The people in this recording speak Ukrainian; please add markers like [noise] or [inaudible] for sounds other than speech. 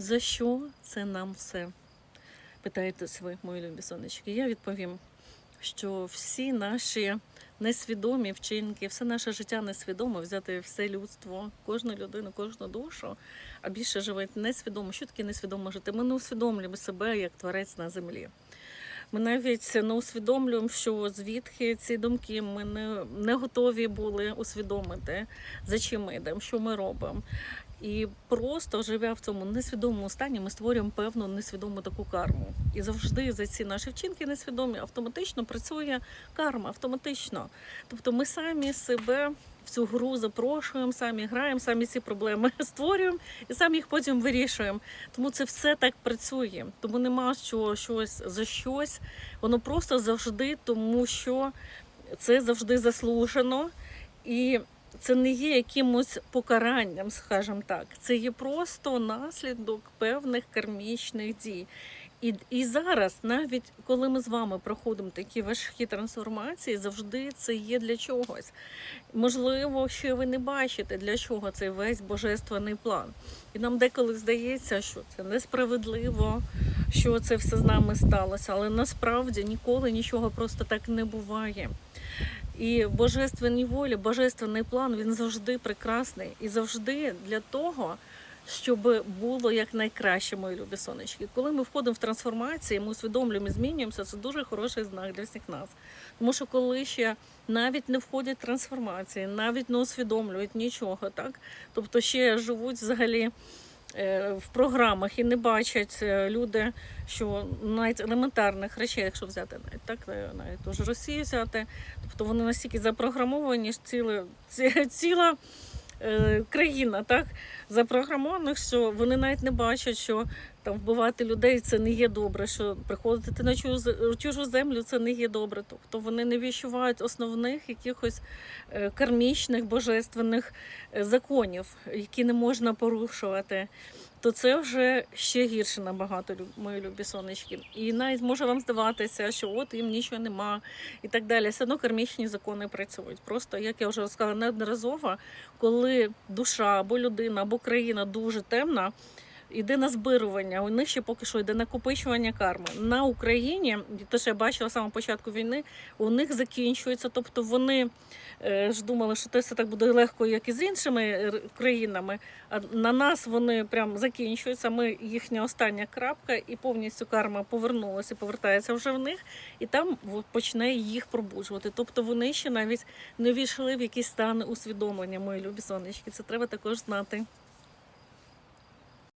За що це нам все? Питаєтесь ви, мої любі сонечки. Я відповім, що всі наші несвідомі вчинки, все наше життя несвідомо, взяти все людство, кожну людину, кожну душу, а більше живе несвідомо. Що таке несвідомо жити? Ми не усвідомлюємо себе як творець на землі. Ми навіть не усвідомлюємо, що звідки ці думки ми не, не готові були усвідомити, за чим ми йдемо, що ми робимо. І просто живя в цьому несвідомому стані, ми створюємо певну несвідому таку карму. І завжди за ці наші вчинки несвідомі автоматично працює карма, автоматично. Тобто ми самі себе в цю гру запрошуємо, самі граємо, самі ці проблеми [laughs] створюємо і самі їх потім вирішуємо. Тому це все так працює. Тому нема що щось за щось. Воно просто завжди, тому що це завжди заслужено. І це не є якимось покаранням, скажімо так. Це є просто наслідок певних кармічних дій. І, і зараз, навіть коли ми з вами проходимо такі важкі трансформації, завжди це є для чогось. Можливо, що ви не бачите, для чого цей весь божественний план. І нам деколи здається, що це несправедливо, що це все з нами сталося, але насправді ніколи нічого просто так не буває. І в божественній волі, божественний план він завжди прекрасний і завжди для того, щоб було як найкраще, мої любі сонечки. Коли ми входимо в трансформацію, ми усвідомлюємо і змінюємося, це дуже хороший знак для всіх нас. Тому що коли ще навіть не входять трансформації, навіть не усвідомлюють нічого, так тобто ще живуть взагалі. е, В програмах і не бачать е, люди, що навіть елементарних речей, якщо взяти навіть так, е, навіть ту Росію взяти, тобто вони настільки запрограмовані, що ціла е, країна так запрограмованих, що вони навіть не бачать, що там вбивати людей це не є добре, що приходити на чужу, чужу землю це не є добре. Тобто вони не відчувають основних якихось е, кармічних божественних е, законів, які не можна порушувати. То це вже ще гірше набагато, мої любі сонечки. І навіть може вам здаватися, що от їм нічого нема і так далі. Все одно кармічні закони працюють. Просто як я вже сказала неодноразово, коли душа або людина, або країна дуже темна. Іде на збирування, у них ще поки що йде накопичування карми. На Україні, те, що я бачила самого початку війни, у них закінчується. Тобто вони е, ж думали, що це все так буде легко, як і з іншими е, країнами. А на нас вони прям закінчуються. Ми їхня остання крапка, і повністю карма повернулася повертається вже в них, і там почне їх пробуджувати. Тобто вони ще навіть не війшли в якісь стани усвідомлення, мої любі сонечки. Це треба також знати.